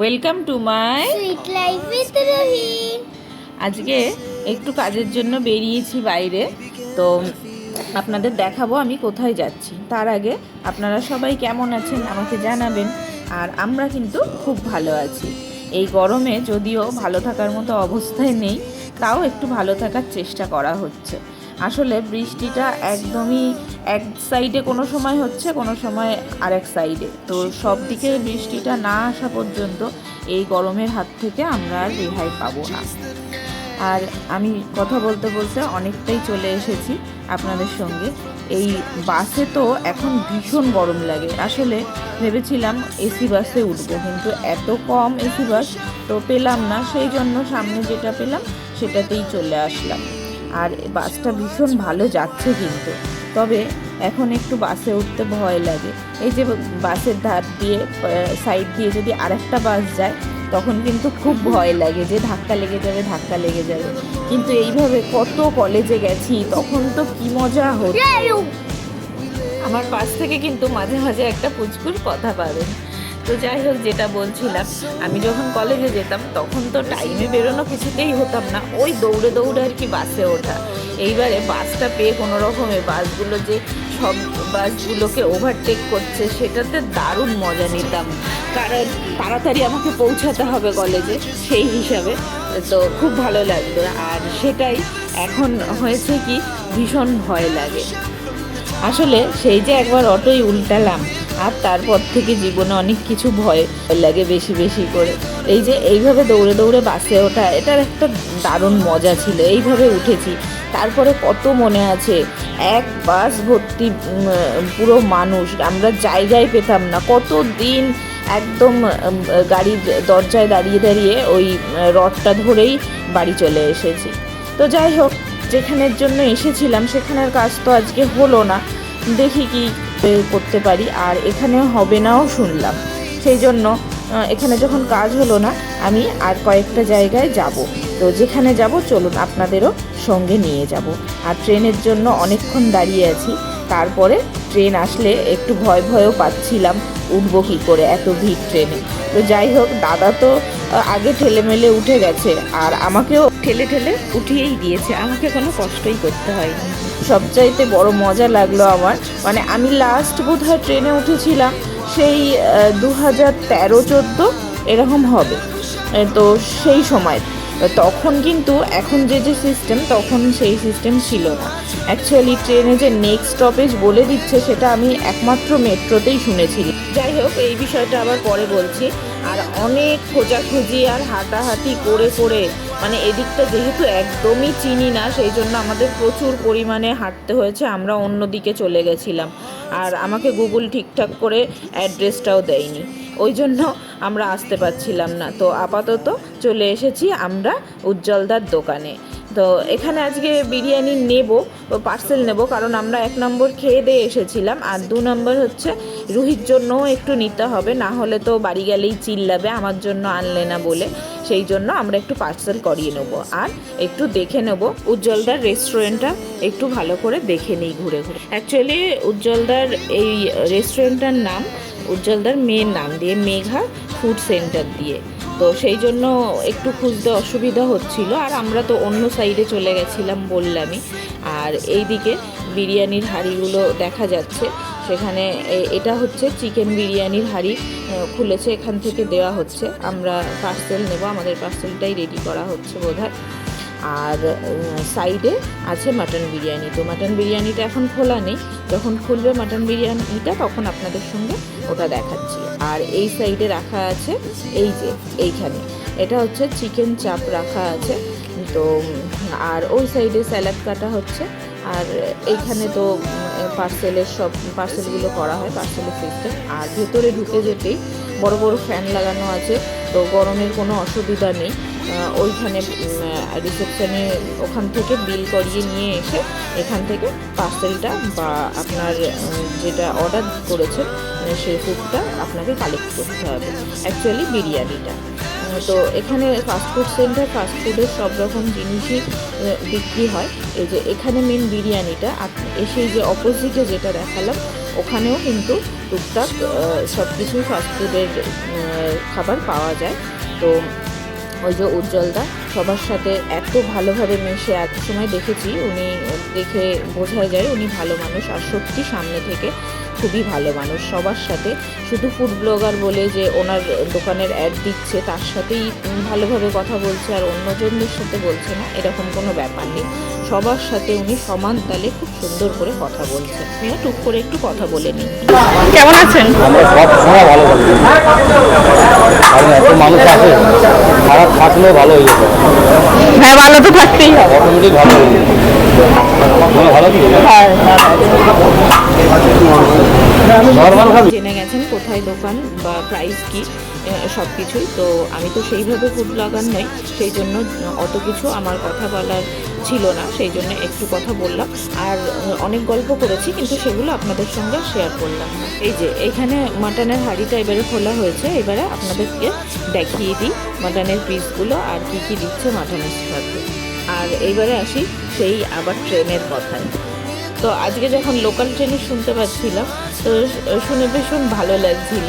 Welcome to my sweet life with Rohi আজকে একটু কাজের জন্য বেরিয়েছি বাইরে তো আপনাদের দেখাবো আমি কোথায় যাচ্ছি। তার আগে আপনারা সবাই কেমন আছেন আমাকে জানাবেন আর আমরা কিন্তু খুব ভালো আছি। এই গরমে যদিও ভালো থাকার মতো অবস্থায় নেই তাও একটু ভালো থাকার চেষ্টা করা হচ্ছে। আসলে বৃষ্টিটা একদমই এক সাইডে কোনো সময় হচ্ছে, কোনো সময় আরেক সাইডে তো সব দিকে বৃষ্টিটা না আসা পর্যন্ত এই গরমের হাত থেকে আমরা রেহাই পাবো না। আর আমি কথা বলতে বলতে অনেকটাই চলে এসেছি আপনাদের সঙ্গে। এই বাসে তো এখন ভীষণ গরম লাগে। আসলে ভেবেছিলাম এসি বাসে উঠবো, কিন্তু এত কম এসি বাস তো পেলাম না। সেই জন্য সামনে যেটা পেলাম, সেটাতেই চলে আসলাম। আর বাসটা ভীষণ ভালো যাচ্ছে কিন্তু। তবে এখন একটু বাসে উঠতে ভয় লাগে। এই যে বাসের ধার দিয়ে সাইড দিয়ে যদি আরেকটা বাস যায়, তখন কিন্তু খুব ভয় লাগে যে ধাক্কা লেগে যাবে, ধাক্কা লেগে যাবে। কিন্তু এইভাবে কত কলেজে গেছি, তখন তো কি মজা হতো। আমার পাশ থেকে কিন্তু মাঝে মাঝে একটা পুচকুর কথা পাবেন। তো যাই হোক, যেটা বলছিলাম, আমি যখন কলেজে যেতাম, তখন তো টাইমে বেরোনো কিছুতেই হতাম না। ওই দৌড়ে দৌড়ে আর কি বাসে ওঠা। এইবারে বাসটা পেয়ে কোনো রকমে বাসগুলো যে সব বাসগুলোকে ওভারটেক করছে, সেটাতে দারুণ মজা নিতাম। কারণ তাড়াতাড়ি আমাকে পৌঁছাতে হবে কলেজে সেই হিসাবে। তো খুব ভালো লাগতো আর সেটাই এখন হয়েছে কি, ভীষণ ভয় লাগে। আসলে সেই যে একবার অটোই উল্টালাম আর তারপর থেকে জীবনে অনেক কিছু ভয় লাগে বেশি বেশি করে। এই যে এইভাবে দৌড়ে দৌড়ে বাসে ওঠা, এটার একটা দারুণ মজা ছিল। এইভাবে উঠেছি। তারপরে কত মনে আছে? এক বাস ভর্তি পুরো মানুষ। আমরা জায়গায় পেতাম না। কত দিন একদম গাড়ির দরজায় দাঁড়িয়ে দাঁড়িয়ে ওই রডটা ধরেই বাড়ি চলে এসেছি। তো যাই হোক, যেখানের জন্য এসেছিলাম, সেখানের কাজ তো আজকে হলো না। দেখি কি করতে পারি, আর এখানে হবে নাও শুনলাম। সেই জন্য এখানে যখন কাজ হলো না, আমি আর কয়েকটা জায়গায় যাব। তো যেখানে যাব, চলুন আপনাদেরও সঙ্গে নিয়ে যাব। আর ট্রেনের জন্য অনেকক্ষণ দাঁড়িয়ে আছি। তারপরে ট্রেন আসলে একটু ভয় ভয়ও পাচ্ছিলাম, উঠবো কী করে এত ভিড় ট্রেনে। তো যাই হোক, দাদা তো আগে ঠেলে মেলে উঠে গেছে, আর আমাকেও ঠেলে ঠেলে উঠিয়েই দিয়েছে। আমাকে কোনো কষ্টই করতে হয়নি। সবচাইতে বড় মজা লাগল আমার। মানে আমি লাস্ট বোধহয় ট্রেনে উঠেছিলাম, সেই দু হাজার তেরো চোদ্দ এরকম হবে। তো সেই সময়। তখন কিন্তু এখন যে যে সিস্টেম তখন সেই সিস্টেম ছিল না। অ্যাকচুয়ালি ট্রেনে যে নেক্সট স্টপেজ বলে দিচ্ছে, সেটা আমি একমাত্র মেট্রোতেই শুনেছি। যাই হোক, এই বিষয়টা আবার পরে বলছি। আর অনেক খোঁজাখুঁজি আর হাঁটাহাঁটি করে করে মানে এদিকটা যেহেতু একদমই চিনি না, সেই জন্য আমাদের প্রচুর পরিমাণে হাঁটতে হয়েছে, আমরা অন্য দিকে চলে গেছিলাম। আর আমাকে গুগল ঠিকঠাক করে অ্যাড্রেসটাও দেয়নি। ওই জন্য আমরা আসতে পারছিলাম না। তো আপাতত চলে এসেছি আমরা উজ্জ্বলদার দোকানে। তো এখানে আজকে বিরিয়ানি নেব পার্সেল নেব, কারণ আমরা এক নম্বর খেয়ে দিয়ে এসেছিলাম, আর দু নম্বর হচ্ছে রুহির জন্যও একটু নিতে হবে, না হলে তো বাড়ি গেলেই চিল্লাবে, আমার জন্য আনলে না বলে। সেই জন্য আমরা একটু পার্সেল করিয়ে নেব। আর একটু দেখে নেব উজ্জ্বলদার রেস্টুরেন্টটা একটু ভালো করে দেখে নিই ঘুরে ঘুরে। অ্যাকচুয়ালি উজ্জ্বলদার এই রেস্টুরেন্টটার নাম, উজ্জ্বলদার মেয়ের নাম দিয়ে, মেঘা ফুড সেন্টার দিয়ে। তো সেই জন্য একটু খুঁজতে অসুবিধা হচ্ছিল। আর আমরা তো অন্য সাইডে চলে গেছিলাম বললামই। আর এইদিকে বিরিয়ানির হাঁড়িগুলো দেখা যাচ্ছে। সেখানে এটা হচ্ছে চিকেন বিরিয়ানির হাঁড়ি খুলেছে, এখান থেকে দেওয়া হচ্ছে। আমরা পার্সেল নেব, আমাদের পার্সেলটাই রেডি করা হচ্ছে বোধহয়। আর সাইডে আছে মাটন বিরিয়ানি। তো মাটন বিরিয়ানিটা এখন খোলা নেই। যখন খুলবে মাটন বিরিয়ানিটা, তখন আপনাদের সঙ্গে ওটা দেখাচ্ছি। আর এই সাইডে রাখা আছে, এই যে, এইখানে। এটা হচ্ছে চিকেন চাপ রাখা আছে। তো, আর ওই সাইডে স্যালাড কাটা হচ্ছে। আর এইখানে তো পার্সেলের সব, পার্সেলগুলো করা হয় পার্সেলের সিস্টেম আর ভেতরে ঢুকে যেতেই বড় বড় ফ্যান লাগানো আছে, তো গরমের কোনো অসুবিধা নেই। ওইখানে রিসেপশনে ওখান থেকে বিল করিয়ে নিয়ে এসে এখান থেকে পার্সেলটা বা আপনার যেটা অর্ডার করেছেন, সেই ফুডটা আপনাকে কালেক্ট করতে হবে। অ্যাকচুয়ালি বিরিয়ানিটা। তো এখানে ফাস্টফুড সেন্টার ফাস্টফুডের সব রকম জিনিসই বিক্রি হয়। এই যে এখানে মেন বিরিয়ানিটা এসে যে অপোজিটে যেটা দেখালাম, ওখানেও কিন্তু টুকটাক সব কিছু ফাস্টফুডের খাবার পাওয়া যায়। তো ওই যে উজ্জ্বলদা, সবার সাথে এত ভালোভাবে মেশে এক সময় দেখেছি, উনি দেখে বোঝা যায়, উনি ভালো মানুষ, আর সত্যি সামনে থেকে খুবই ভালো মানুষ সবার সাথে। শুধু ফুড ব্লগার বলে যে ওনার দোকানের অ্যাড দিচ্ছে তার সাথেই ভালোভাবে কথা বলছে আর অন্যজনদের সাথে বলছে না এরকম কোনো ব্যাপার নেই। সবার সাথে উনি সমান তালে খুব সুন্দর করে কথা বলছেন। আমিও টুক করে একটু কথা বলে নিই কেমন আছেন? আমরা সব সময় ভালো কারণ এত মানুষ আছে খারাপ থাকলেও ভালো হয়ে যেত। হ্যাঁ ভালো তো থাকতেই হবে। অটোমেটিক ভালো হয়ে যেত। তোমরা ভালো গেছেন কোথায় দোকান বা প্রাইস কি সব কিছুই তো আমি তো সেইভাবে ফুড ব্লগার নই সেই জন্য অত কিছু আমার কথা বলার ছিল না সেই জন্য একটু কথা বললাম। আর অনেক গল্প করেছি, কিন্তু সেগুলো আপনাদের সঙ্গে শেয়ার করলাম এই যে, এখানে মাটনের হাঁড়িটা এবারে খোলা হয়েছে, এবারে আপনাদেরকে দেখিয়ে দিই মাটনের পিসগুলো আর কি কি দিচ্ছে মাটনের সাথে। আর এইবারে আসি সেই আবার ট্রেনের কথায়। তো আজকে যখন লোকাল ট্রেনে শুনতে পাচ্ছিলাম, তো শুনে ভীষণ ভালো লাগছিল।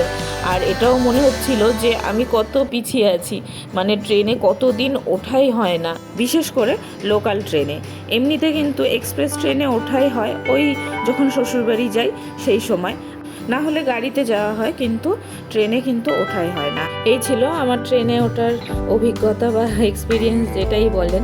আর এটাও মনে হচ্ছিল যে আমি কত পিছিয়ে আছি মানে ট্রেনে কত দিন ওঠাই হয় না, বিশেষ করে লোকাল ট্রেনে এমনিতে কিন্তু এক্সপ্রেস ট্রেনে ওঠাই হয় ওই যখন শ্বশুরবাড়ি যাই সেই সময়। না হলে গাড়িতে যাওয়া হয়, কিন্তু ট্রেনে কিন্তু ওঠাই হয় না। এই ছিল আমার ট্রেনে ওঠার অভিজ্ঞতা বা এক্সপিরিয়েন্স যেটাই বলেন।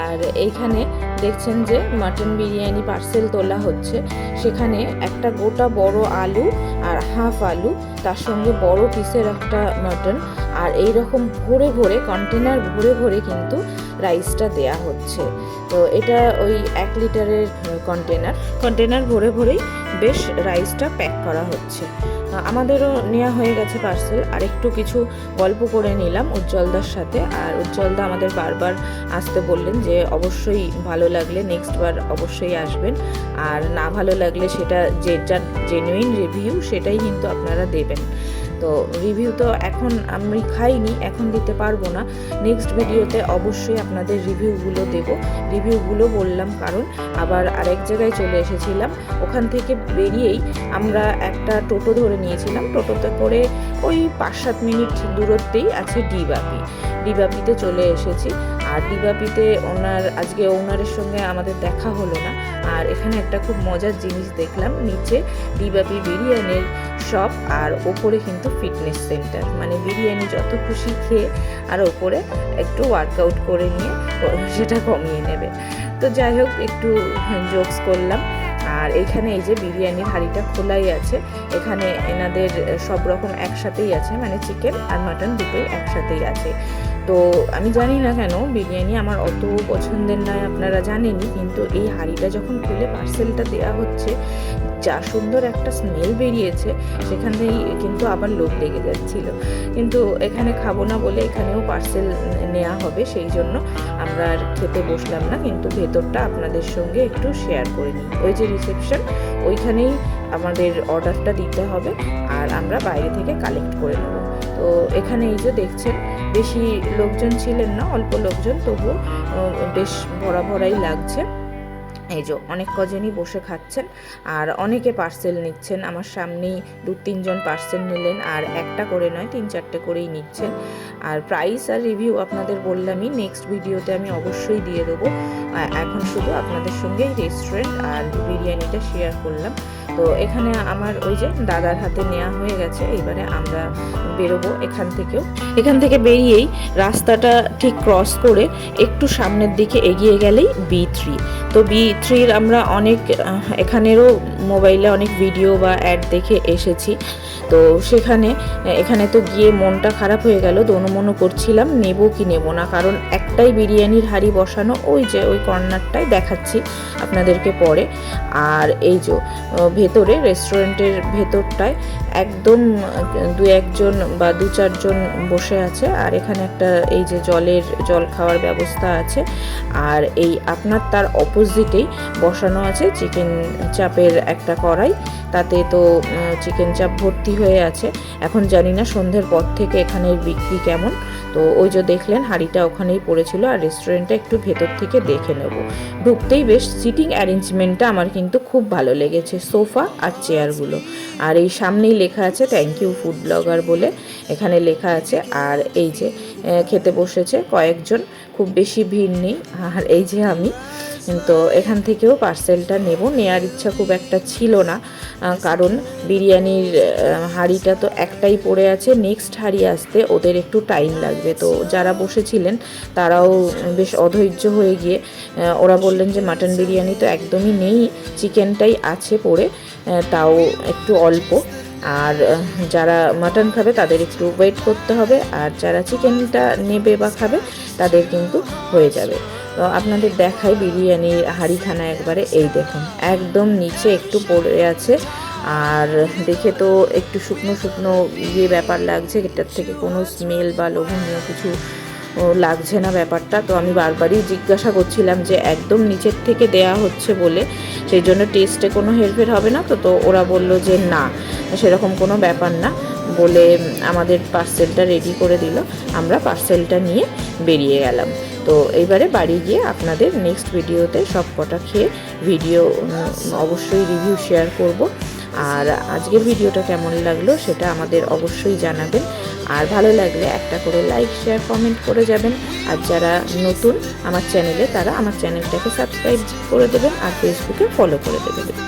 আর এইখানে দেখছেন যে মাটন বিরিয়ানি পার্সেল তোলা হচ্ছে। সেখানে একটা গোটা বড় আলু আর হাফ আলু, তার সঙ্গে বড় পিসের একটা মাটন আর এই রকম ভরে ভরে কন্টেনার ভরে ভরে কিন্তু রাইসটা দেয়া হচ্ছে। তো এটা ওই এক লিটারের কন্টেনার কন্টেনার ভরে ভরেই বেশ রাইসটা প্যাক করা হচ্ছে। আমাদেরও নেওয়া হয়ে গেছে পার্সেল আর একটু কিছু গল্প করে নিলাম উজ্জ্বলদার সাথে। আর উজ্জ্বলদা আমাদের বারবার আসতে বললেন যে, অবশ্যই ভালো লাগলে নেক্সট বার অবশ্যই আসবেন। আর না ভালো লাগলে সেটা যেটা জেনুইন রিভিউ সেটাই কিন্তু আপনারা দেবেন। তো রিভিউ তো এখন আমি খাইনি, এখন দিতে পারব না। নেক্সট ভিডিওতে অবশ্যই আপনাদের রিভিউগুলো দেব। রিভিউগুলো বললাম কারণ আবার আরেক জায়গায় চলে এসেছিলাম। ওখান থেকে বেরিয়েই আমরা একটা টোটো ধরে নিয়েছিলাম। টোটোতে করে ওই পাঁচ সাত মিনিট দূরত্বেই আছে ডিবাপি। ডিবাপিতে চলে এসেছি। আর ডিবাপিতে ওনার, আজকে ওনারের সঙ্গে আমাদের দেখা হলো না। আর এখানে একটা খুব মজার জিনিস দেখলাম, নিচে ডিবাপি বিরিয়ানির শপ আর ওপরে কিন্তু ফিটনেস সেন্টার মানে বিরিয়ানি যত খুশি খেয়ে আর ওপরে একটু ওয়ার্কআউট করে নিয়ে সেটা কমিয়ে নেবে। তো যাই হোক, একটু জোকস করলাম। আর এখানে এই যে বিরিয়ানির হাঁড়িটা খোলাই আছে, এখানে এনাদের সব রকম একসাথেই আছে মানে চিকেন আর মাটন দুটোই একসাথেই আছে। তো আমি জানি না কেন, বিরিয়ানি আমার অত পছন্দের নয়, আপনারা জানেনই, কিন্তু এই হাঁড়িটা যখন খুলে পার্সেলটা দেওয়া হচ্ছে, যা সুন্দর একটা স্মেল বেরিয়েছে সেখানেই কিন্তু আবার লোক লেগে যাচ্ছিল। কিন্তু এখানে খাব না বলে এখানেও পার্সেল নেওয়া হবে, সেই জন্য আমরা আর খেতে বসলাম না, কিন্তু ভেতরটা আপনাদের সঙ্গে একটু শেয়ার করে নিই। ওই যে রিসেপশন ওইখানেই আমাদের অর্ডারটা দিতে হবে, আর আমরা বাইরে থেকে কালেক্ট করে নেব। তো এখানে এই যে দেখছেন বেশি লোকজন ছিলেন না অল্প লোকজন তবু বেশ ভরা ভরাই লাগছে। এই যে অনেক কজনই বসে খাচ্ছেন আর অনেকে পার্সেল নিচ্ছেন। আমার সামনেই দু তিনজন পার্সেল নিলেন আর একটা করে নয়, তিন চারটে করেই নিচ্ছেন। আর প্রাইস আর রিভিউ আপনাদের বললামই নেক্সট ভিডিওতে আমি অবশ্যই দিয়ে দেবো। এখন শুধু আপনাদের সঙ্গে রেস্টুরেন্ট আর বিরিয়ানিটা শেয়ার করলাম। তো এখানে আমার ওই যে দাদার হাতে নেওয়া হয়ে গেছে, এবারে আমরা বেরোবো এখান থেকেও। এখান থেকে বেরিয়েই রাস্তাটা ঠিক ক্রস করে একটু সামনের দিকে এগিয়ে গেলেই বি থ্রি তো বি থ্রির আমরা অনেক এখানেরও মোবাইলে অনেক ভিডিও বা অ্যাড দেখে এসেছি। তো সেখানে, এখানে তো গিয়ে মনটা খারাপ হয়ে গেল দোনো করছিলাম, নেব কি নেব না? কারণ একটাই বিরিয়ানির হাঁড়ি বসানো, ওই যে, ওই কর্নারটায় দেখাচ্ছি আপনাদেরকে পরে। আর এই যে ভেতরে রেস্টুরেন্টের ভেতরটায় একদম, দু একজন বা দু চারজন বসে আছে। আর এখানে একটা, এই যে জলের, জল খাওয়ার ব্যবস্থা আছে। আর এই আপনার তার অপোজিটেই বসানো আছে চিকেন চাপের একটা কড়াই। তাতে তো চিকেন চাপ ভর্তি হয়ে আছে। এখন জানি না সন্ধ্যের পর থেকে এখানের বিক্রি কেমন। তো ওই যে দেখলেন, হাঁড়িটা ওখানেই পড়েছিল আর রেস্টুরেন্টটা একটু ভেতর থেকে দেখে নেব। ঢুকতেই বেশ সিটিং অ্যারেঞ্জমেন্টটা আমার কিন্তু খুব ভালো লেগেছে, সোফা আর চেয়ারগুলো আর এই সামনেই লেখা আছে থ্যাংক ইউ ফুড ব্লগার বলে এখানে লেখা আছে। আর এই যে খেতে বসেছে কয়েকজন খুব বেশি ভিড় নেই। আর এই যে আমি, তো এখান থেকেও পার্সেলটা নেব। নেওয়ার ইচ্ছা খুব একটা ছিল না কারণ বিরিয়ানির হাঁড়িটা তো একটাই পড়ে আছে। নেক্সট হাঁড়ি আসতে ওদের একটু টাইম লাগবে। তো যারা বসেছিলেন, তারাও বেশ অধৈর্য হয়ে গিয়ে ওরা বললেন যে মাটন বিরিয়ানি তো একদমই নেই, চিকেনটাই আছে পড়ে তাও একটু অল্প। আর যারা মাটন খাবে তাদের একটু ওয়েট করতে হবে, আর যারা চিকেনটা নেবে বা খাবে তাদের কিন্তু হয়ে যাবে। তো আপনাদের দেখাই বিরিয়ানির হাঁড়িখানা একবারে, এই দেখুন, একদম নিচে একটু পড়ে আছে। আর দেখে তো একটু শুকনো শুকনো ইয়ে ব্যাপার লাগছে, এটার থেকে কোনো স্মেল বা লোভনীয় কিছু লাগছে না ব্যাপারটা। তো আমি বারবারই জিজ্ঞাসা করছিলাম যে একদম নিচের থেকে দেয়া হচ্ছে বলে, সেই জন্য টেস্টে কোনো হেরফের হবে না তো তো ওরা বলল যে না, সেরকম কোনো ব্যাপার না বলে আমাদের পার্সেলটা রেডি করে দিল। আমরা পার্সেলটা নিয়ে বেরিয়ে গেলাম। তো এইবারে বাড়ি গিয়ে আপনাদের নেক্সট ভিডিওতে সব কটা খেয়ে ভিডিও অবশ্যই রিভিউ শেয়ার করব। আর আজকের ভিডিওটা কেমন লাগল সেটা আমাদের অবশ্যই জানাবেন। আর ভালো লাগলে একটা করে লাইক শেয়ার কমেন্ট করে যাবেন। আর যারা নতুন আমার চ্যানেলে তারা আমার চ্যানেলটাকে সাবস্ক্রাইব করে দেবেন আর ফেসবুকে ফলো করে দেবেন।